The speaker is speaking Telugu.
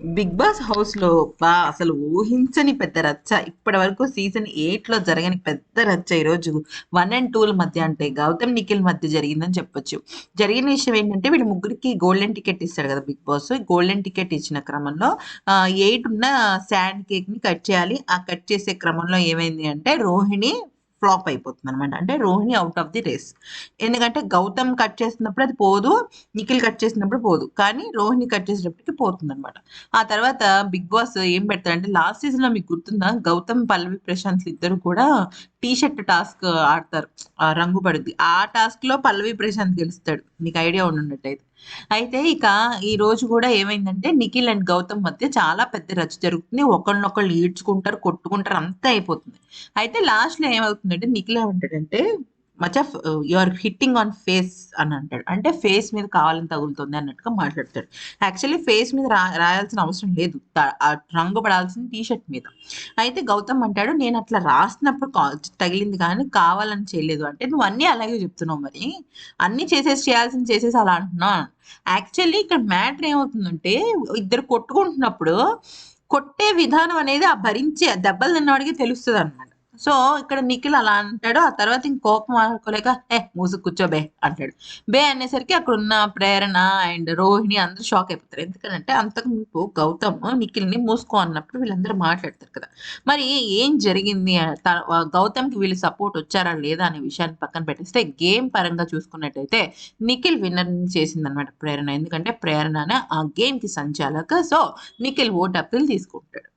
బిగ్ బాస్ హౌస్లో బా అసలు ఊహించని పెద్ద రచ్చ. ఇప్పటి వరకు సీజన్ ఎయిట్లో జరగని పెద్ద రచ్చ ఈ రోజు వన్ అండ్ టూల మధ్య అంటే గౌతమ్ నిఖిల్ మధ్య జరిగిందని చెప్పొచ్చు. జరిగిన విషయం ఏంటంటే వీళ్ళ ముగ్గురికి గోల్డెన్ టికెట్ ఇస్తాడు కదా బిగ్ బాస్. గోల్డెన్ టికెట్ ఇచ్చిన క్రమంలో ఎయిట్ ఉన్న శాండ్ కేక్ని కట్ చేయాలి. ఆ కట్ చేసే క్రమంలో ఏమైంది అంటే రోహిణి ఫ్లాప్ అయిపోతుంది అనమాట అంటే Rohini out of the race ఎందుకంటే గౌతమ్ కట్ చేసినప్పుడు అది పోదు నిఖిల్ కట్ చేసినప్పుడు పోదు. కానీ రోహిణి కట్ చేసేటప్పటికి పోతుంది అనమాట ఆ తర్వాత బిగ్ బాస్ ఏం పెడతారంటే లాస్ట్ సీజన్లో మీకు గుర్తుందా? గౌతమ్ పల్లవి ప్రశాంత్ ఇద్దరు కూడా టీ షర్ట్ టాస్క్ ఆడతారు. ఆ రంగు పడుద్ది. ఆ టాస్క్లో పల్లవి ప్రశాంత్ గెలుస్తాడు. నీకు ఐడియా ఉండున్నట్టయితే అయితే ఇక ఈ రోజు కూడా ఏమైందంటే నిఖిల్ అండ్ గౌతమ్ మధ్య చాలా పెద్ద రచ్చ జరుగుతుంది. ఒకళ్ళనొకళ్ళు ఈడ్చుకుంటారు కొట్టుకుంటారు అంతా అయిపోతుంది. అయితే లాస్ట్లో ఏమవుతుందంటే నిఖిల్ ఏమంటాడంటే much of you are hitting on face అని అంటాడు. అంటే ఫేస్ మీద కావాలని తగులుతుంది అన్నట్టుగా మాట్లాడతాడు. యాక్చువల్లీ ఫేస్ మీద రా రాయాల్సిన అవసరం లేదు. రంగు పడాల్సిన టీ షర్ట్ మీద. అయితే గౌతమ్ అంటాడు నేను అట్లా రాసినప్పుడు తగిలింది కానీ కావాలని చేయలేదు. అంటే నువ్వు అన్నీ అలాగే చెప్తున్నావు మరి. అన్నీ చేసేసి చేయాల్సింది చేసేసి అలా అంటున్నావు. యాక్చువల్లీ ఇక్కడ మ్యాటర్ ఏమవుతుందంటే ఇద్దరు కొట్టుకుంటున్నప్పుడు కొట్టే విధానం అనేది ఆ భరించే దెబ్బలు తిన్నవాడికి తెలుస్తుంది అనమాట సో ఇక్కడ నిఖిల్ అలా అంటాడు ఆ తర్వాత ఇంక కోపం ఆడుకోలేక ఏ మూసు కూర్చోబే అంటాడు. బే అనేసరికి అక్కడ ఉన్న ప్రేరణ అండ్ రోహిణి అందరూ షాక్ అయిపోతారు. ఎందుకంటే అంతకు ముందు గౌతమ్ నిఖిల్ని మూసుకో అన్నప్పుడు వీళ్ళందరూ మాట్లాడతారు కదా. మరి ఏం జరిగింది? గౌతమ్కి వీళ్ళు సపోర్ట్ వచ్చారా లేదా అనే విషయాన్ని పక్కన పెట్టేస్తే గేమ్ పరంగా చూసుకున్నట్టయితే నిఖిల్ విన్నర్ చేసింది అనమాట ప్రేరణ. ఎందుకంటే ప్రేరణనే ఆ గేమ్కి సంచాలక సో నిఖిల్ ఓట్ అప్పీల్ తీసుకుంటాడు.